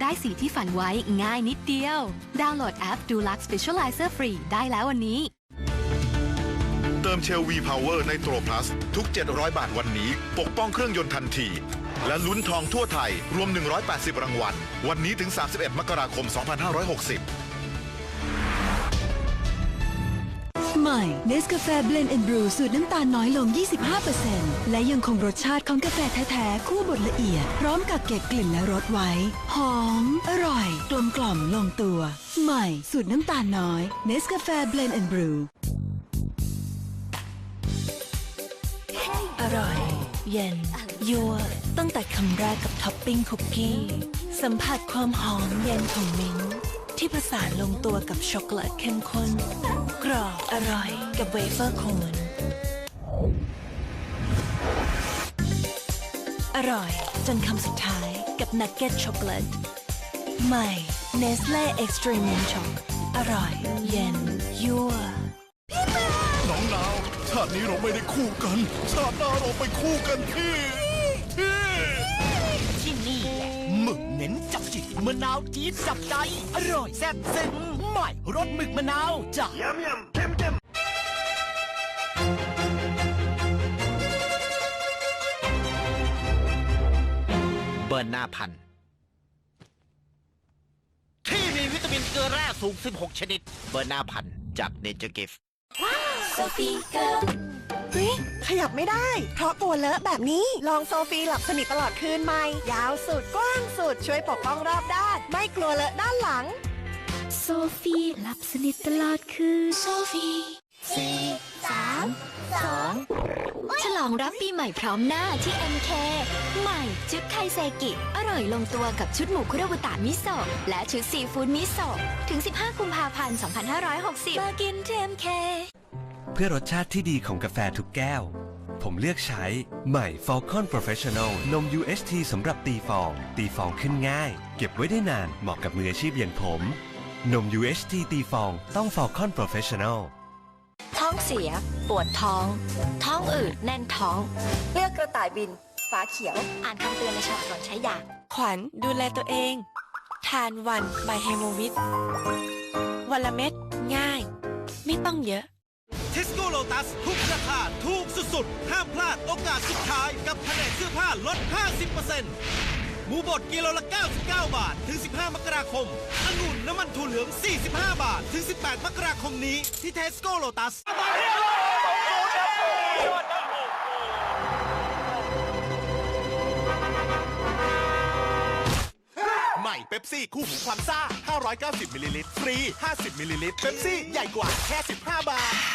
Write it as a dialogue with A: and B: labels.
A: ได้สีที่ฝันไว้ง่ายนิดเดียว ดาวน์โหลดแอป Dulux Visualizer ฟรีได้แล้ววันนี้
B: เติมเชลวีพาวเวอร์ในโตรพลัสทุก 700 บาทวันนี้ ปกป้องเครื่องยนต์ทันที และลุ้นทองทั่วไทย รวม 180 รางวัล วันนี้ถึง 31 มกราคม 2560
C: ใหม่เนสกาแฟเบลนด์แอนด์บรูสูตรน้ำตาลน้อยลง 25%และยังคงรสชาติของกาแฟแท้ๆ คู่บดละเอียด พร้อมกับเก็บกลิ่นและรสไว้ หอม อร่อย กลมกล่อมลงตัว ใหม่สูตรน้ำตาลน้อยเนสกาแฟเบลนด์แอนด์บรูอร่อย เย็น ยัวตั้งแต่คำแรกกับท็อปปิ้งคุกกี้ สัมผัสความหอมเย็นของมิ้น ท์ที่ผสานลงตัวกับช็อกโกแลตเข้มข้น กรอบอร่อยกับเวเฟอร์โคนอร่อยจนคำสุดท้ายกับนักเก็ตช็อกโกแลตใหม่เนสเล่เอ็กซ์ตรีมช็อกอร่อย เย็น ยั่ว
B: น้องดาว ชาตินี้เราไม่ได้คู่กัน ชาติหน้าเราไปคู่กันที่ ที่
D: ที่นี่แหละ หมึกเน้นจับจิตมะนาวจี๊ดจับใจ อร่อยแซ่บซึ้งใหม่รสหมึกมะนาวจากเบิร์นหน้าพันธุ์ที่มีวิตามินเกลือแร่สูง 16 ชนิด เบิร์นหน้าพันธุ์จากเนเจอร์กิฟ
E: เฮ้ยขยับไม่ได้ เพราะตัวเลอะแบบนี้ลองโซฟีหลับสนิทตลอดคืนไหมยาวสุดกว้างสุดช่วยปกป้องรอบด้าน ไม่กลัวเลอะด้านหลัง
A: โซฟีหลับสนิทตลอดคืนโซฟีสี่สามสองฉลองรับปีใหม่พร้อมหน้าที่ MK ใหม่ชุดไคเซกิ อร่อยลงตัวกับชุดหมูคุโรบุตะมิโซะและชุดซีฟู้ดมิโซะถึง 15 กุมภาพันธ์ 2560มากินที่ MK
F: เพื่อรสชาติที่ดีของกาแฟทุกแก้ว ผมเลือกใช้ใหม่ Falcon Professional นม UHT สำหรับตีฟอง ตีฟองขึ้นง่าย เก็บไว้ได้นานเหมาะกับมืออาชีพอย่างผม นม UHT ตีฟองต้อง Falcon Professional
A: ท้องเสีย ปวดท้อง ท้องอืดแน่นท้อง
E: เลือกกระต่ายบิน ฝาเขียว
A: อ่านคำเตือนในฉลากก่อนใช้ยา
G: ขวัญดูแลตัวเอง ทานวันบายเฮโมวิตวันละเม็ดง่าย ไม่ต้องเยอะ
D: เทสโก้โลตัสทุกราคาถูกสุดๆ ห้ามพลาดโอกาสสุดท้ายกับแผนกเสื้อผ้าลด 50%หมูบดกิโลละ 99 บาท ถึง 15 มกราคมองุ่นน้ำมันถั่วเหลือง 45 บาท ถึง 18 มกราคมนี้ที่เทสโก้โลตัส
B: ใหม่เป๊ปซี่คู่หูความซ่า 590 มิลลิลิตร ฟรี 50 มิลลิลิตร เป๊ปซี่ใหญ่กว่าแค่ 15 บาท